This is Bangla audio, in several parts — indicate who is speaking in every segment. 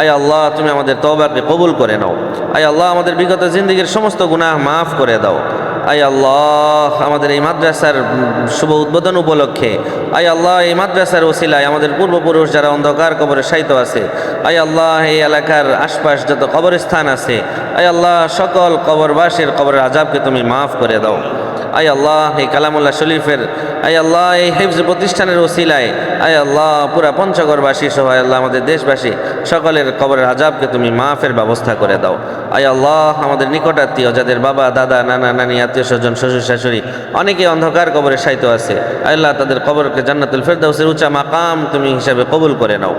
Speaker 1: আয় আল্লাহ, তুমি আমাদের তওবাকে কবুল করে নাও। আয় আল্লাহ, আমাদের বিগত জিন্দগির সমস্ত গুনাহ মাফ করে দাও। আয় আল্লাহ, আমাদের এই মাদ্রাসার শুভ উদ্বোধন উপলক্ষে। আয় আল্লাহ, এই মাদ্রাসার ওসিলায় আমাদের পূর্বপুরুষ যারা অন্ধকার কবরে সাইত আছে। আয় আল্লাহ, এই এলাকার আশপাশ যত কবরস্থান আছে। আয় আল্লাহ, সকল কবরবাসীর কবরের আজাবকে তুমি মাফ করে দাও। আয় আল্লাহ এই কালামুল্লাহ শরীফের, আয় আল্লাহ, এই হেফজ প্রতিষ্ঠানের ওসিলায়, আয় আল্লাহ, পুরা পঞ্চগড়বাসী সহ, আয় আল্লাহ, আমাদের দেশবাসী, সকলের কবরের আজাবকে তুমি মাফের ব্যবস্থা করে দাও। আয় আল্লাহ, আমাদের নিকটাত্মীয় যাদের বাবা, দাদা, নানা, নানি, আত্মীয় স্বজন, শ্বশুর, শাশুড়ি অনেকে অন্ধকার কবরে সাইত আছে। আয় আল্লাহ, তাদের কবরকে জান্নাতুল ফেরদাউসের উঁচা মাকাম তুমি হিসাবে কবুল করে নাও।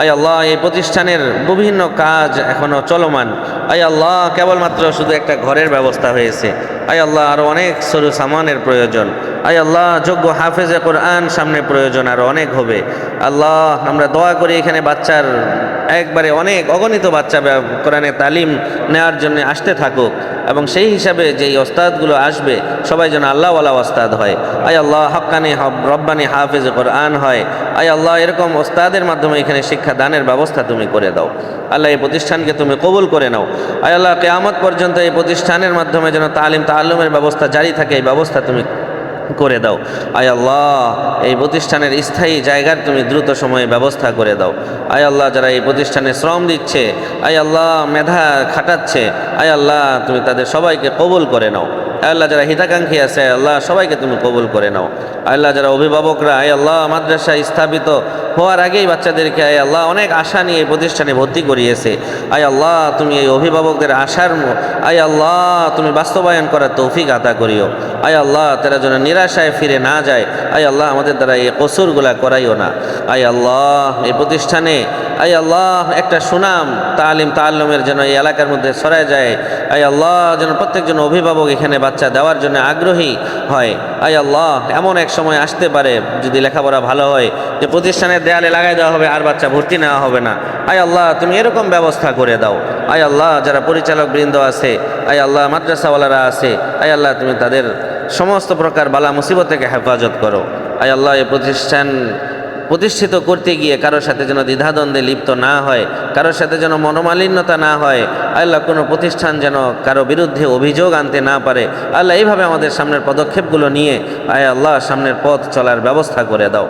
Speaker 1: আয় আল্লাহ, এই প্রতিষ্ঠানের বিভিন্ন কাজ এখনও চলমান। আয় আল্লাহ, কেবলমাত্র শুধু একটা ঘরের ব্যবস্থা হয়েছে। আয় আল্লাহ আরও অনেক সরু সামানের প্রয়োজন। আয় আল্লাহ, যোগ্য হাফেজে কোরআন সামনে প্রয়োজন আরও অনেক হবে। আল্লাহ, আমরা দোয়া করি এখানে বাচ্চার একবারে অনেক অগণিত বাচ্চা কোরআনে তালিম নেওয়ার জন্য আসতে থাকুক। এবং সেই হিসাবে যেই ওস্তাদগুলো আসবে, সবাই যেন আল্লাহওয়ালা ওস্তাদ হয়। আয় আল্লাহ, হক্কানি হব- রব্বানি হাফেজ কোরআন হয়। আয় আল্লাহ, এরকম ওস্তাদের মাধ্যমে এখানে শিক্ষা দানের ব্যবস্থা তুমি করে দাও। আল্লাহ, এই প্রতিষ্ঠানকে তুমি কবুল করে নাও। আয় আল্লাহ, কেয়ামত পর্যন্ত এই প্রতিষ্ঠানের মাধ্যমে যেন তালিম তাল্লুমের ব্যবস্থা জারি থাকে, এই ব্যবস্থা তুমি করে দাও আয় আল্লাহ এই প্রতিষ্ঠানের স্থায়ী জায়গার তুমি দ্রুত সময়ে ব্যবস্থা করে দাও আয় আল্লাহ যারা এই প্রতিষ্ঠানে শ্রম দিচ্ছে আয় আল্লাহ মেধা খাটাচ্ছে আয় আল্লাহ তুমি তাদের সবাইকে কবুল করে নাও আল্লাহ যারা হিতাকাঙ্ক্ষী আছে আল্লাহ সবাইকে তুমি কবুল করে নাও আল্লাহ যারা অভিভাবকরা আয় আল্লাহ মাদ্রাসা স্থাপিত হওয়ার আগেই বাচ্চাদেরকে আয় আল্লাহ অনেক আশা নিয়ে এই প্রতিষ্ঠানে ভর্তি করিয়েছে আয় আল্লাহ তুমি এই অভিভাবকদের আশার আয় আল্লাহ তুমি বাস্তবায়ন করার তৌফিক আতা করিও আয় আল্লাহ তারা যেন নিরাশায় ফিরে না যায়। আয় আল্লাহ, আমাদের দ্বারা এই কসুরগুলা করাইও না। আয় আল্লাহ, এই প্রতিষ্ঠানে, আয় আল্লাহ, একটা সুনাম, তালিম তাল্লুমের যেন এই এলাকার মধ্যে ছড়ায় যায়। আয় আল্লাহ, যেন প্রত্যেকজন অভিভাবক এখানে বাচ্চা দেওয়ার জন্য আগ্রহী হয়। আয় আল্লাহ, এমন এক সময় আসতে পারে, যদি লেখাপড়া ভালো হয়, যে প্রতিষ্ঠানের দেয়ালে লাগাই দেওয়া হবে, আর বাচ্চা ভর্তি নেওয়া হবে না। আয় আল্লাহ, তুমি এরকম ব্যবস্থা করে দাও। আয় আল্লাহ, যারা পরিচালক বৃন্দ আছে, আয় আল্লাহ, মাদ্রাসাওয়ালারা আছে, আয় আল্লাহ, তুমি তাদের সমস্ত প্রকার বালা মুসিবত থেকে হেফাজত করো। আয় আল্লাহ এই প্রতিষ্ঠান প্রতিষ্ঠিত করতে গিয়ে কারোর সাথে যেন দ্বিধাদ্বন্দ্বে লিপ্ত না হয় কারোর সাথে যেন মনোমালিন্যতা না হয় আল্লাহ কোনো প্রতিষ্ঠান যেন কারও বিরুদ্ধে অভিযোগ আনতে না পারে। আল্লাহ এইভাবে আমাদের সামনের পদক্ষেপগুলো নিয়ে, আয় আল্লাহ, সামনের পথ চলার ব্যবস্থা করে দাও।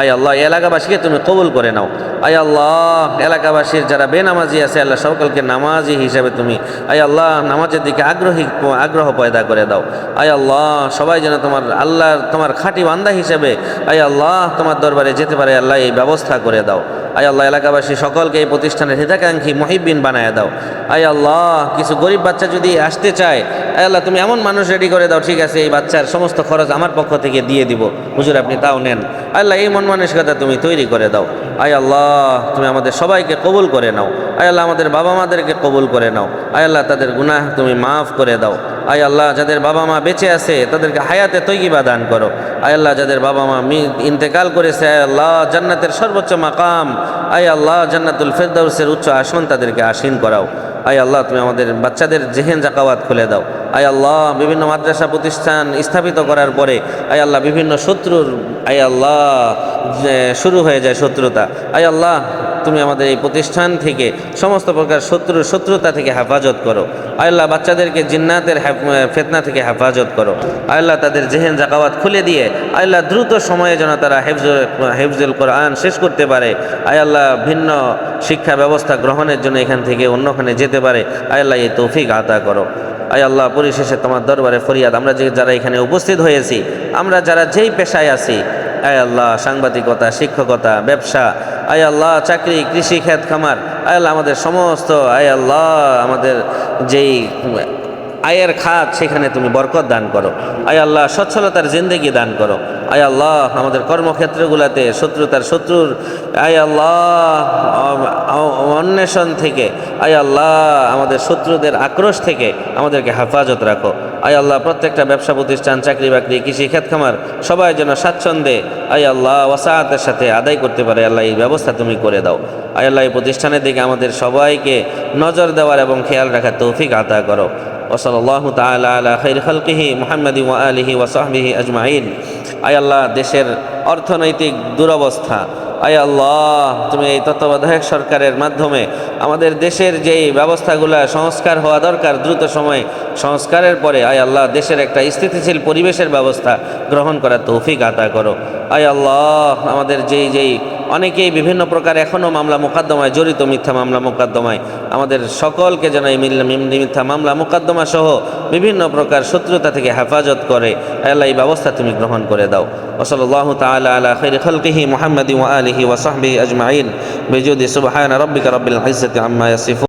Speaker 1: আয় আল্লাহ এলাকাবাসীকে তুমি কবুল করে নাও। আয় আল্লাহ, এলাকাবাসীর যারা বেনামাজি আছে, আল্লাহ সকলকে নামাজি হিসেবে তুমি, আয় আল্লাহ, নামাজের দিকে আগ্রহী, আগ্রহ পয়দা করে দাও। আয় আল্লাহ, সবাই যেন তোমার আল্লাহ তোমার খাঁটি বান্দা হিসেবে, আয় আল্লাহ, তোমার দরবারে যেতে পারে, আল্লাহ এই ব্যবস্থা করে দাও। আয় আল্লাহ, এলাকাবাসী সকলকে এই প্রতিষ্ঠানের হিতাকাঙ্ক্ষী মহিবিন বানায় দাও। আয় আল্লাহ, কিছু গরিব বাচ্চা যদি আসতে চায়, আয় আল্লাহ, তুমি এমন মানুষ রেডি করে দাও, ঠিক আছে, এই বাচ্চার সমস্ত খরচ আমার পক্ষ থেকে দিয়ে দিব। হুজুর, আপনি তাও নেন। আল্লাহ, এই মন মানসিকতা তুমি তৈরি করে দাও। আয় আল্লাহ, তুমি আমাদের সবাইকে কবুল করে নাও। আয় আল্লাহ, আমাদের বাবা মাদেরকে কবুল করে নাও। আয় আল্লাহ, তাদের গুনাহ তুমি মাফ করে দাও। আয় আল্লাহ, যাদের বাবা মা বেঁচে আছে, তাদেরকে হায়াতে তৈগিবা দান করো। আয় আল্লাহ, যাদের বাবা মি- ইন্তেকাল করেছে, আয় আল্লাহ, জান্নাতের সর্বোচ্চ মাকাম। আয় আল্লাহ, জান্নাতুল ফেরদাউসের উচ্চ আসন তাদেরকে আসীন করাও। আয় আল্লাহ, তুমি আমাদের বাচ্চাদের জেহেন জাকাওয়াত খুলে দাও। আয় আল্লাহ, বিভিন্ন মাদ্রাসা প্রতিষ্ঠান স্থাপিত করার পরে আয় আল্লাহ, বিভিন্ন শত্রুর আয় আল্লাহ শুরু হয়ে যায় শত্রুতা। আয় আল্লাহ, তুমি আমাদের এই প্রতিষ্ঠান থেকে সমস্ত প্রকার শত্রুর শত্রুতা থেকে হেফাজত করো। আল্লাহ, বাচ্চাদেরকে জিন্নাতের ফেতনা থেকে হেফাজত করো। আল্লাহ, তাদের জেহেন জাকাওয়াত খুলে দিয়ে আল্লাহ, দ্রুত সময়ে যেন তারা হেফজুল হেফজুল কোরআন শেষ করতে পারে। আল্লাহ, ভিন্ন শিক্ষা ব্যবস্থা গ্রহণের জন্য এখান থেকে অন্যখানে যেতে পারে। আল্লাহ, এই তৌফিক আতা করো। আয় আল্লাহ, পরিশেষে তোমার দরবারে ফরিয়াদ। আমরা যে যারা এখানে উপস্থিত হয়েছি, আমরা যারা যেই পেশায় আছি, আয় আল্লাহ, সাংবাদিকতা, শিক্ষকতা, ব্যবসা, আয় আল্লাহ, চাকরি, কৃষি ক্ষেত খামার, আয় আল্লাহ, আমাদের সমস্ত, আয় আল্লাহ, আমাদের যেই আয়ের খাত, সেখানে তুমি বরকত দান করো। আয় আল্লাহ, সচ্ছলতার জিন্দেগি দান করো। আয় আল্লাহ, আমাদের কর্মক্ষেত্রগুলোতে শত্রুতার শত্রুর, আয় আল্লাহ অন্বেষণ থেকে, আয় আল্লাহ, আমাদের শত্রুদের আক্রোশ থেকে আমাদেরকে হেফাজত রাখো। আয় আল্লাহ, প্রত্যেকটা ব্যবসা প্রতিষ্ঠান, চাকরি বাকরি, কৃষি খেত খামার সবাই যেন স্বাচ্ছন্দ্যে, আয় আল্লাহ ওসাহাতের সাথে আদায় করতে পারে, আল্লাহ এই ব্যবস্থা তুমি করে দাও। আয় আল্লাহ, এই প্রতিষ্ঠানের দিকে আমাদের সবাইকে নজর দেওয়ার এবং খেয়াল রাখার তৌফিক আদা করো। ওসল আল্লাহ তালা খৈর খলকিহি মোহাম্মদি ওয়া আলহি ওয়াসাহবিহি আজমাইন। আয় আল্লাহ, দেশের অর্থনৈতিক দুরবস্থা আয় আল্লাহ, তুমি এই তত্ত্বাবধায়ক সরকারের মাধ্যমে আমাদের দেশের যেই ব্যবস্থাগুলো সংস্কার হওয়া দরকার দ্রুত সময়ে, সংস্কারের পরে আয় আল্লাহ, দেশের একটা স্থিতিশীল পরিবেশের ব্যবস্থা গ্রহণ করার তৌফিক আতা করো। আয় আল্লাহ, আমাদের যেই যেই অনেকেই বিভিন্ন প্রকার এখনও মামলা মোকদ্দমায় জড়িত মিথ্যা মামলা মোকদ্দমায়। আমাদের সকলকে যেন এই মিথ্যা মামলা মোকদ্দমা সহ বিভিন্ন প্রকার শত্রুতা থেকে হেফাজত করে, আল্লাহ এই ব্যবস্থা তুমি গ্রহণ করে দাও। ওসল্লাহ তালা আলা খৈর খলকিহি আলিহি ওয়াসাহবিহি আজমাইন। বেজুদি সুবাহ রব্বিকা রব্বিল ইজ্জতি আম্মা ইয়াসিফুন।